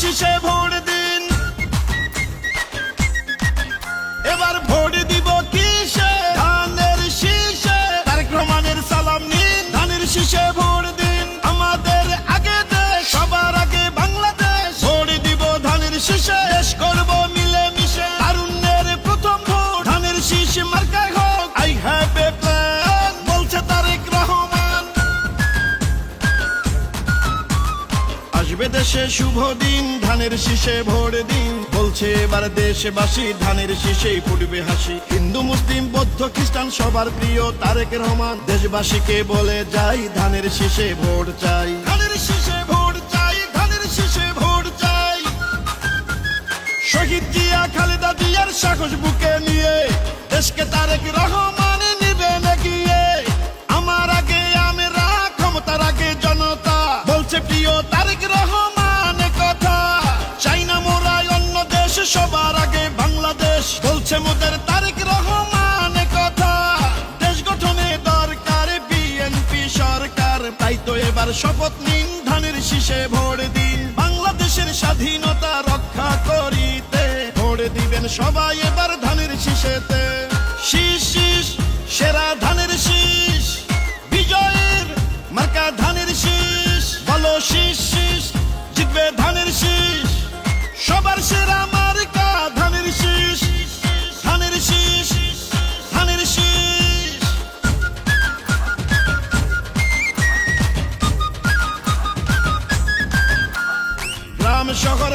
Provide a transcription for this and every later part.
শীষে ভোট দিন। এবার ভোট দিব কিসে? ধানের শীষে। তারেক রহমানের সালাম নিন, ধানের শীষে ভোট দিন। আমাদের আগে দেশ সবার আগে বাংলাদেশ। ভোট দিব ধানের শীষে। দেশে শুভ দিন, ধানের শীষে ভোট দিন। বলছে এবার দেশবাসী, ধানের শীষেই ফুটবে হাসি। হিন্দু, মুসলিম, বৌদ্ধ, খ্রিস্টান সবার প্রিয় তারেক রহমান। দেশবাসীকে বলে যাই, ধানের শীষে ভোট চাই। ধানের শীষে ভোট চাই, ধানের শীষে ভোট চাই। শহীদ জিয়া, খালেদা জিয়ার সাহস বুকে নিয়ে, দেশকে তারেক রহমান তো এবার শপথ নিন, ধানের শীষে ভোট দিন। বাংলাদেশের স্বাধীনতা রক্ষা করিতে ভোট দিবেন সবাই এবার ধানের শীষেতে। শীষ শীষ, সেরা ধানের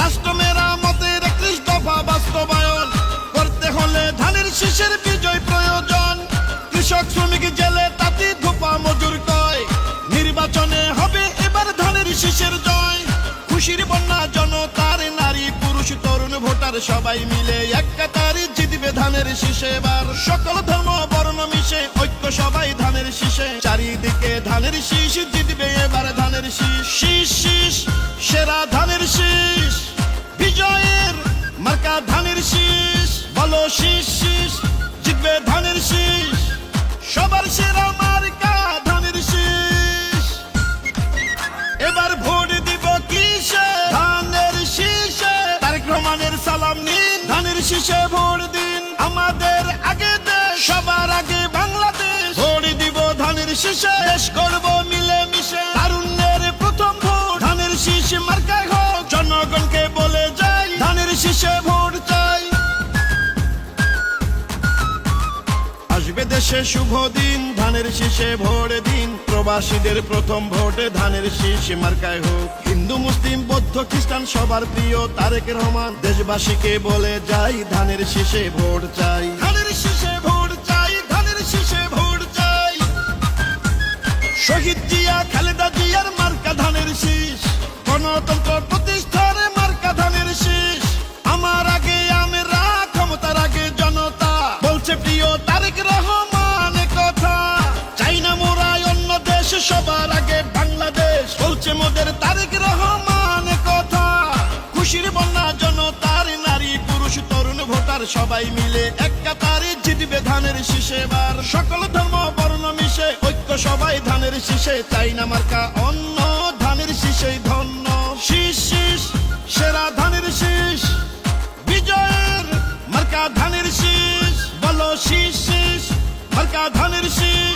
রাষ্ট্র মেরামতের একত্রিশ বাস্তবায়ন। করতে হলে ধানের শীষের বিজয় প্রয়োজন। কৃষক, শ্রমিক জেলে তাঁতি ধোপা মজুর কয়। নির্বাচনে হবে এবার ধানের শীষের জয়। খুশির বন্যা, জনতার নারী, পুরুষ, তরুণ, ভোটার সবাই মিলে এক কাতারে জিতবে ধানের শীষে এবার। সকল ধর্ম, বর্ণ মিশে ঐক্য সবাই ধানের শীষে। চারিদিকে ধানের শীষ জিতবে এবার ধানের শীষ। শীষ শীষ। সেরা ধানের শীষ, বিজয়ের মার্কা ধানের শীষ, বলো শীষ শীষ, জিতবে ধানের শীষ, সবার সেরা মার্কা ধানের শীষ। এবার ভোট দিব কিসে? ধানের শীষে, তারেক রহমানের সালাম নিন। ধানের শীষে ভোট দিন আমাদের আগে দেশ সবার আগে বাংলাদেশ। ভোট দিব ধানের শীষে, দেশ দেশে শুভ দিন, ধানের শীষে ভোট দিন। প্রবাসীদের প্রথম ভোটে ধানের শীষ মার্কায় হোক। হিন্দু, মুসলিম, বৌদ্ধ, খ্রিস্টান সবার প্রিয় তারেক রহমান। দেশবাসীকে বলে যাই, ধানের শীষে ভোট চাই। ধানের শীষে ভোট চাই, ধানের শীষে ভোট চাই। শহীদ জিয়া, খালেদা জিয়ার মার্কা ধানের শীষ। গণতন্ত্র প্রতিষ্ঠার মার্কা ধানের শীষ। আমার আগে, আমরা ক্ষমতার আগে জনতা। বলছে প্রিয় তারেক রহমান দেশের তারেক রহমান কথা। খুশির বন্যা, জনতার নারী, পুরুষ, তরুণ, ভোটার, সবাই মিলে এক কাতারে জিতবে ধানের শীষে বার। সকল ধর্ম, বর্ণ মিশে ঐক্য সবাই ধানের শীষে। তাই না মার্কা? অন্য ধানের শীষে ধন্য। শীষ শীষ, সেরা ধানের শীষ। বিজয়ের মার্কা ধানের শীষ। বলো শীষ শীষ, মার্কা ধানের শীষ।